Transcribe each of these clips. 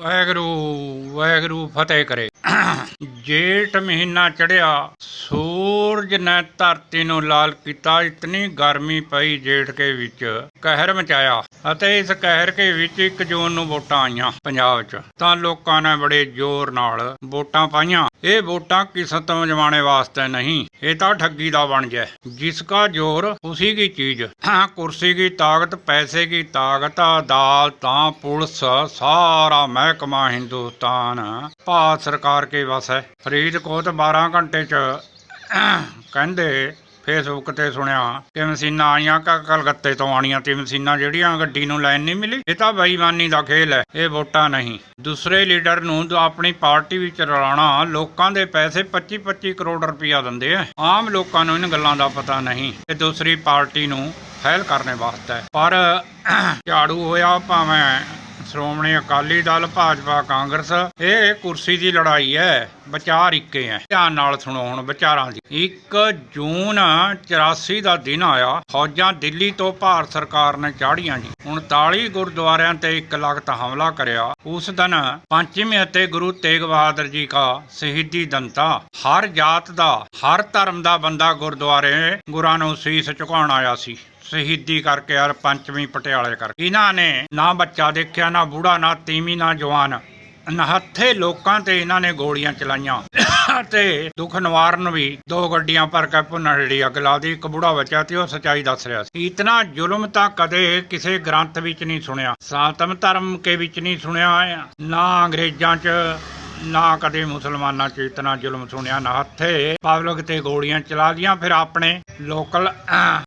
ਵਾਹਿਗੁਰੂ ਵਾਹਿਗੁਰੂ ਫਤਿਹ ਕਰੇ। ਜੇਠ ਮਹੀਨਾ ਚੜਿਆ ਸੋ ਸੂਰਜ ਨੇ ਧਰਤੀ ਨੂੰ ਲਾਲ ਕੀਤਾ, ਇਤਨੀ ਗਰਮੀ ਪਈ ਜੇਠ ਕੇ ਵਿੱਚ, ਕਹਿਰ ਮਚਾਇਆ ਅਤੇ ਇਸ ਕਹਿਰ ਕੇ ਵਿੱਚ 1 ਜੂਨ ਨੂੰ ਵੋਟਾਂ ਆਈਆਂ ਪੰਜਾਬ 'ਚ। ਤਾਂ ਲੋਕਾਂ ਨੇ ਬੜੇ ਜ਼ੋਰ ਨਾਲ ਵੋਟਾਂ ਪਾਈਆਂ। ਇਹ ਵੋਟਾਂ ਕਿਸੇ ਤੋਂ ਜਮਾਣੇ ਵਾਸਤੇ ਨਹੀਂ, ਇਹ ਤਾਂ ਠੱਗੀ ਦਾ ਬਣ ਜਾਏ। ਜਿਸ ਕਾ ਜ਼ੋਰ, ਉਸੇ ਕੀ ਚੀਜ਼। ਹਾਂ, ਕੁਰਸੀ ਕੀ ਤਾਕਤ, ਪੈਸੇ ਕੀ ਤਾਕਤ ਅਦਾਲਤਾਂ ਪੁਲਿਸ, ਸਾਰਾ ਮਹਿਕਮਾ ਹਿੰਦੁਸਤਾਨ। ਭਾਰਤ ਸਰਕਾਰ ਕੇ ਵਸ ਹੈ? ਫਰੀਦਕੋਟ 12 ਘੰਟੇ 'ਚ ਕਹਿੰਦੇ ਫੇਸਬੁੱਕ ਤੇ ਸੁਣਿਆ, ਕਿ ਮਸ਼ੀਨਾਂ ਆਈਆਂ ਕ, ਕਲਕੱਤੇ ਤੋਂ ਆਣੀਆਂ ਤੇ ਮਸ਼ੀਨਾਂ ਜਿਹੜੀਆਂ ਗੱਡੀ ਨੂੰ ਲਾਈਨ ਨਹੀਂ ਮਿਲੀ। ਇਹ ਤਾਂ ਬੇਈਮਾਨੀ ਦਾ ਖੇਲ ਹੈ, ਇਹ ਵੋਟਾਂ ਨਹੀਂ। ਦੂਸਰੇ ਲੀਡਰ ਨੂੰ ਆਪਣੀ ਪਾਰਟੀ ਵਿੱਚ ਰਲਾਣਾ ਲੋਕਾਂ ਦੇ ਪੈਸੇ 25-25 ਕਰੋੜ ਰੁਪਇਆ ਦਿੰਦੇ ਆ। ਆਮ ਲੋਕਾਂ ਨੂੰ ਇਹਨਾਂ ਗੱਲਾਂ ਦਾ ਪਤਾ ਨਹੀਂ ਇਹ ਦੂਸਰੀ ਪਾਰਟੀ ਨੂੰ ਫੈਲ ਕਰਨੇ ਵਾਸਤੇ। ਪਰ ਝਾੜੂ ਹੋਇਆ ਭਾਵੇਂ ਸ਼੍ਰੋਮਣੀ ਅਕਾਲੀ ਦਲ, ਭਾਜਪਾ, ਕਾਂਗਰਸ, ਇਹ ਕੁਰਸੀ ਦੀ ਲੜਾਈ ਹੈ। ਵਿਚਾਰ ਇੱਕੇ ਹੈ। ਧਿਆਨ ਨਾਲ ਸੁਣੋ ਹੁਣ ਵਿਚਾਰਾਂ ਦੀ। 1 ਜੂਨ 84 ਦਾ ਦਿਨ ਆਇਆ। ਫੌਜਾਂ ਦਿੱਲੀ ਤੋਂ ਭਾਰਤ ਸਰਕਾਰ ਨੇ ਚਾੜੀਆਂ ਜੀ। 39 ਗੁਰਦੁਆਰਿਆਂ ਤੇ ਇੱਕ ਲਗਤ ਹਮਲਾ ਕਰਿਆ। ਉਸ ਦਿਨ ਪੰਚਮੀ ਅਤੇ ਗੁਰੂ ਤੇਗ ਬਹਾਦਰ ਜੀ ਦਾ ਸ਼ਹੀਦੀ ਦੰਤਾ। ਹਰ ਜਾਤ ਦਾ, ਹਰ ਧਰਮ ਦਾ ਬੰਦਾ ਗੁਰਦੁਆਰੇ ਗੁਰਾਂ ਨੂੰ ਸੀਸ ਝੁਕਾਉਣ ਆਇਆ ਸੀ। ਸ਼ਹੀਦੀ ਕਰਕੇ ਯਾਰ ਪੰਚਮੀ ਪਟਿਆਲੇ ਕਰਕੇ। ਇਹਨਾਂ ਨੇ ਨਾ ਬੱਚਾ ਦੇਖਿਆ, ਨਾ ਬੂੜਾ, ਨਾ ਤੀਵੀਂ, ਨਾ ਜਵਾਨ। ਨਹੱਥੇ ਲੋਕਾਂ ਤੇ ਇਹਨਾਂ ਨੇ ਗੋਲੀਆਂ ਚਲਾਈਆਂ। ਤੇ ਦੁੱਖ ਨਿਵਾਰਨ ਵੀ ਦੋ ਗੱਡੀਆਂ ਭਰ ਕੇ ਭੁੰਨਣ ਲਈ ਅੱਗ ਲਾ ਦੀ ਇੱਕ ਬੁੜਾ ਬਚਿਆ ਤੇ ਉਹ ਸਚਾਈ ਦੱਸ ਰਿਹਾ ਸੀ। ਇਤਨਾ ਜ਼ੁਲਮ ਤਾਂ ਕਦੇ ਕਿਸੇ ਗ੍ਰੰਥ ਵਿੱਚ ਨਹੀਂ ਸੁਣਿਆ। ਸਾਤਮ ਧਰਮ ਕੇ ਵਿੱਚ ਨਹੀਂ ਸੁਣਿਆ। ਨਾ ਅੰਗਰੇਜ਼ਾਂ 'ਚ ਨਾ ਕਦੇ ਮੁਸਲਮਾਨਾਂ 'ਚ ਇਤਨਾ ਜ਼ੁਲਮ ਸੁਣਿਆ ਨਾ ਹੱਥੇ। ਪਬਲਿਕ ਤੇ ਗੋਲੀਆਂ ਚਲਾ ਦੀਆਂ ਫਿਰ ਆਪਣੇ ਲੋਕਲ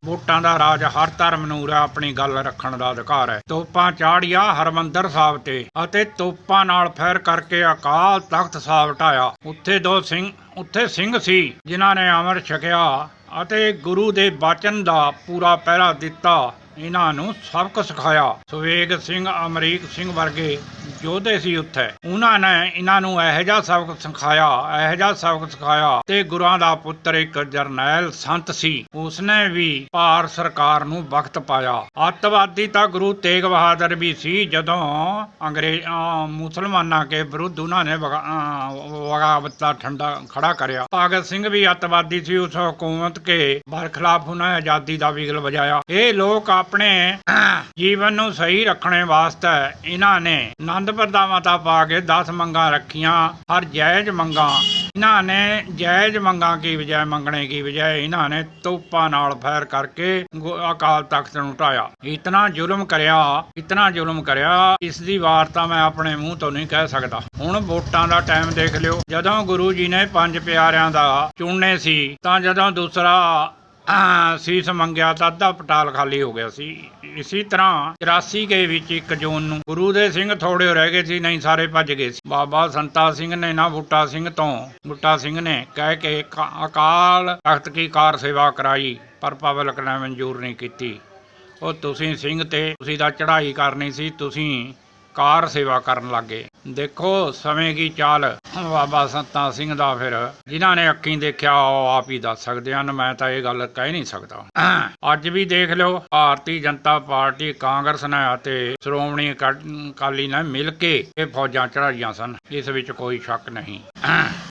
ਵੋਟਾਂ ਦਾ ਰਾਜ ਹਰ ਧਰਮ ਨੂੰ ਉਰੇ ਆਪਣੀ ਗੱਲ ਰੱਖਣ ਦਾ ਅਧਿਕਾਰ ਹੈ। ਤੋਪਾਂ ਚਾੜੀਆਂ ਹਰਮੰਦਰ ਸਾਹਿਬ ਤੇ ਅਤੇ ਤੋਪਾਂ ਨਾਲ ਫੈਰ ਕਰਕੇ ਅਕਾਲ ਤਖਤ ਸਾਹਿਬ ਢਾਇਆ ਉੱਥੇ ਦੋ ਸਿੰਘ, ਉੱਥੇ ਸਿੰਘ ਸੀ, ਜਿਨ੍ਹਾਂ ਨੇ ਅਮਰ ਛਕਿਆ ਅਤੇ ਗੁਰੂ ਦੇ ਬਚਨ ਦਾ ਪੂਰਾ ਪਹਿਰਾ ਦਿੱਤਾ। ਇਹਨਾਂ ਨੂੰ ਸਬਕ ਸਿਖਾਇਆ। ਸੁਵੇਗ ਸਿੰਘ, ਅਮਰੀਕ ਸਿੰਘ ਵਰਗੇ ਯੋਧੇ ਸੀ ਉੱਥੇ। ਉਹਨਾਂ ਨੇ ਇਹਨਾਂ ਨੂੰ ਇਹੋ ਜਿਹਾ ਸਬਕ ਸਿਖਾਇਆ, ਇਹੋ ਜਿਹਾ ਸਬਕ ਸਿਖਾਇਆ ਤੇ ਗੁਰਾਂ ਦਾ ਪੁੱਤਰ ਇੱਕ ਜਰਨੈਲ ਸੰਤ ਸੀ। ਉਸਨੇ ਵੀ ਭਾਰਤ ਸਰਕਾਰ ਨੂੰ ਵਕਤ ਪਾਇਆ। ਅੱਤਵਾਦੀ ਤਾਂ ਗੁਰੂ ਤੇਗ ਬਹਾਦਰ ਵੀ ਸੀ, ਜਦੋਂ ਅੰਗਰੇਜ਼ ਮੁਸਲਮਾਨਾਂ ਕੇ ਵਿਰੁੱਧ ਉਹਨਾਂ ਨੇ ਵਗਾ- ਬਗਾਵਤ ਦਾ ਠੰਡਾ ਖੜਾ ਕਰਿਆ। ਭਗਤ ਸਿੰਘ ਵੀ ਅੱਤਵਾਦੀ ਸੀ, ਉਸ ਹਕੂਮਤ ਕੇ ਬਰਖਲਾਫ ਉਹਨਾਂ ਆਜ਼ਾਦੀ ਦਾ ਵਿਗਲ ਵਜਾਇਆ। ਇਹ ਲੋਕ ਆਪਣੇ ਜੀਵਨ ਨੂੰ ਸਹੀ ਰੱਖਣੇ ਵਾਸਤੇ ਇਹਨਾਂ ਨੇ ਆਨੰਦ ਪ੍ਰਦਾਵਾਂ ਤਾਂ ਪਾ ਕੇ 10 ਮੰਗਾਂ ਰੱਖੀਆਂ, ਹਰ ਜਾਇਜ਼ ਮੰਗਾਂ। ਇਹਨਾਂ ਨੇ ਜਾਇਜ਼ ਮੰਗਾਂ ਕੀ ਬਜਾਏ, ਮੰਗਣੇ ਕੀ ਬਜਾਏ? ਇਹਨਾਂ ਨੇ ਤੋਪਾਂ ਨਾਲ ਫੈਰ ਕਰਕੇ ਗੁ- ਅਕਾਲ ਤਖਤ ਨੂੰ ਢਾਇਆ ਇਤਨਾ ਜ਼ੁਲਮ ਕਰਿਆ, ਇਤਨਾ ਜ਼ੁਲਮ ਕਰਿਆ, ਇਸ ਦੀ ਵਾਰਤਾ ਮੈਂ ਆਪਣੇ ਮੂੰਹ ਤੋਂ ਨਹੀਂ ਕਹਿ ਸਕਦਾ। ਹੁਣ ਵੋਟਾਂ ਦਾ ਟਾਈਮ ਦੇਖ ਲਿਓ। ਜਦੋਂ ਗੁਰੂ ਜੀ ਨੇ ਪੰਜ ਪਿਆਰਿਆਂ ਦਾ ਚੁਣਨੇ ਸੀ, ਤਾਂ ਜਦੋਂ ਦੂਸਰਾ ਸੀਸ ਮੰਗਿਆ ਤਾਂ ਅੱਧਾ ਪਟਾਲ ਖਾਲੀ ਹੋ ਗਿਆ ਸੀ। ਇਸੇ ਤਰ੍ਹਾਂ 84 ਦੇ ਵਿੱਚ 1 ਜੂਨ ਨੂੰ ਗੁਰੂ ਦੇ ਸਿੰਘ ਥੋੜੇ ਰਹਿ ਗਏ ਸੀ, ਨਹੀਂ ਸਾਰੇ ਭੱਜ ਗਏ ਸੀ। ਬਾਬਾ ਸੰਤਾ ਸਿੰਘ ਨੇ ਨਾ ਬੁੱਟਾ ਸਿੰਘ ਤੋਂ, ਬੁੱਟਾ ਸਿੰਘ ਨੇ ਕਹਿ ਕੇ ਕ- ਅਕਾਲ ਤਖਤ ਕੀ ਕਾਰ ਸੇਵਾ ਕਰਾਈ, ਪਰ ਪਬਲਿਕ ਨੇ ਮਨਜ਼ੂਰ ਨਹੀਂ ਕੀਤੀ। ਉਹ ਤੁਸੀਂ ਸਿੰਘ ਤੇ, ਤੁਸੀਂ ਤਾਂ ਚੜ੍ਹਾਈ ਕਰਨੀ ਸੀ, ਤੁਸੀਂ ਕਾਰ ਸੇਵਾ ਕਰਨ ਲੱਗੇ ਦੇਖੋ, ਸਮੇਂ ਕੀ ਚਾਲ? ਬਾਬਾ ਸੰਤਾ ਸਿੰਘ ਦਾ ਫਿਰ। ਜਿਨ੍ਹਾਂ ਨੇ ਅੱਖੀਂ ਦੇਖਿਆ, ਉਹ ਆਪ ਹੀ ਦੱਸ ਸਕਦੇ ਹਨ। ਮੈਂ ਤਾਂ ਇਹ ਗੱਲ ਕਹਿ ਨਹੀਂ ਸਕਦਾ। ਅੱਜ ਵੀ ਦੇਖ ਲਿਓ, ਭਾਰਤੀ ਜਨਤਾ ਪਾਰਟੀ, ਕਾਂਗਰਸ ਨੇ ਅਤੇ ਸ਼੍ਰੋਮਣੀ ਅਕਾਲੀ ਨੇ ਮਿਲ ਕੇ ਇਹ ਫੌਜਾਂ ਚੜਾਈਆਂ ਸਨ। ਇਸ ਵਿੱਚ ਕੋਈ ਸ਼ੱਕ ਨਹੀਂ।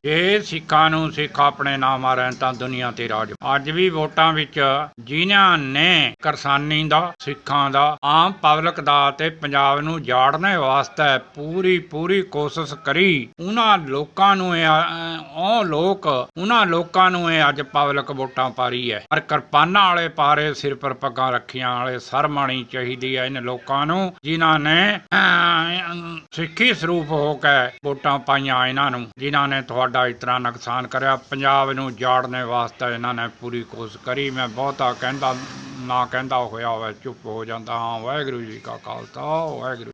ਜੇ ਸਿੱਖਾਂ ਨੂੰ ਸਿੱਖ ਆਪਣੇ ਨਾਮ ਮਾਰਨ ਤਾਂ ਦੁਨੀਆ ਤੇ ਰਾਜ। ਅੱਜ ਵੀ ਵੋਟਾਂ ਵਿੱਚ ਜਿਨ੍ਹਾਂ ਨੇ ਕਿਸਾਨੀ ਦਾ, ਸਿੱਖਾਂ ਦਾ, ਆਮ ਪਬਲਿਕ ਦਾ ਤੇ ਪੰਜਾਬ ਨੂੰ ਜਾੜਨੇ ਵਾਸਤੇ ਪੂਰੀ ਪੂਰੀ ਕੋਸ਼ਿਸ਼ ਕਰੀ, ਉਹਨਾਂ ਲੋਕਾਂ ਨੂੰ ਇਹ ਉਹ ਲੋਕ, ਉਹਨਾਂ ਲੋਕਾਂ ਨੂੰ ਇਹ ਅੱਜ ਪਬਲਿਕ ਵੋਟਾਂ ਪਾਰੀ ਹੈ। ਪਰ ਕਿਰਪਾਨਾਂ ਵਾਲੇ ਪਾਰੇ, ਸਿਰ ਪਰ ਪੱਗਾਂ ਰੱਖੀਆਂ ਵਾਲੇ ਸਰਮਾਣੀ ਚਾਹੀਦੀ ਹੈ ਇਹਨਾਂ ਲੋਕਾਂ ਨੂੰ, ਜਿਨ੍ਹਾਂ ਨੇ ਸਿੱਖੀ ਸਰੂਪ ਹੋ ਕੇ ਵੋਟਾਂ ਪਾਈਆਂ ਇਹਨਾਂ ਨੂੰ, ਜਿਨ੍ਹਾਂ ਨੇ ਤੁਹਾਡਾ ਇਤਨਾ ਨੁਕਸਾਨ ਕਰਿਆ। ਪੰਜਾਬ ਨੂੰ ਜਾੜਨੇ ਵਾਸਤੇ ਇਹਨਾਂ ਨੇ ਪੂਰੀ ਕੋਸ਼ਿਸ਼ ਕਰੀ। ਮੈਂ ਬਹੁਤਾ ਕਹਿੰਦਾ, ਨਾ ਕਹਿੰਦਾ ਹੋਇਆ ਹੋਵੇ, ਚੁੱਪ ਹੋ ਜਾਂਦਾ। ਹਾਂ, ਵਾਹਿਗੁਰੂ ਜੀ ਕਾ ਖਾਲਸਾ, ਵਾਹਿਗੁਰੂ